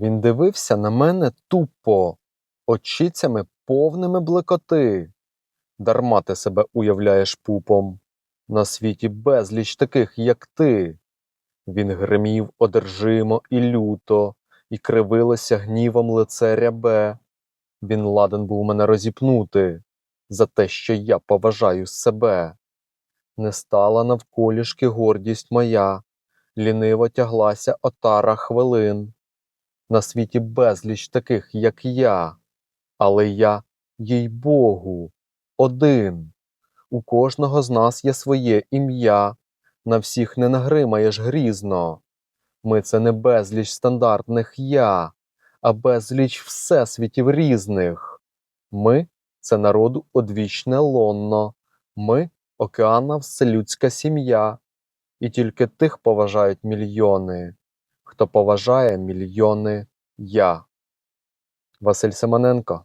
Він дивився на мене тупо, очицями повними блекоти. Дарма ти себе уявляєш пупом. На світі безліч таких, як ти. Він гримів одержимо і люто, і кривилося гнівом лице рябе. Він ладен був мене розіпнути за те, що я поважаю себе. Не стала навколішки гордість моя, ліниво тяглася отара хвилин. На світі безліч таких, як я, але я, їй Богу, один. У кожного з нас є своє ім'я, на всіх не нагримаєш грізно. Ми це не безліч стандартних я, а безліч всесвітів різних. Ми це народу одвічне лонно, ми океана вселюдська сім'я, і тільки тих поважають мільйони, хто поважає мільйони я. Василь Семененко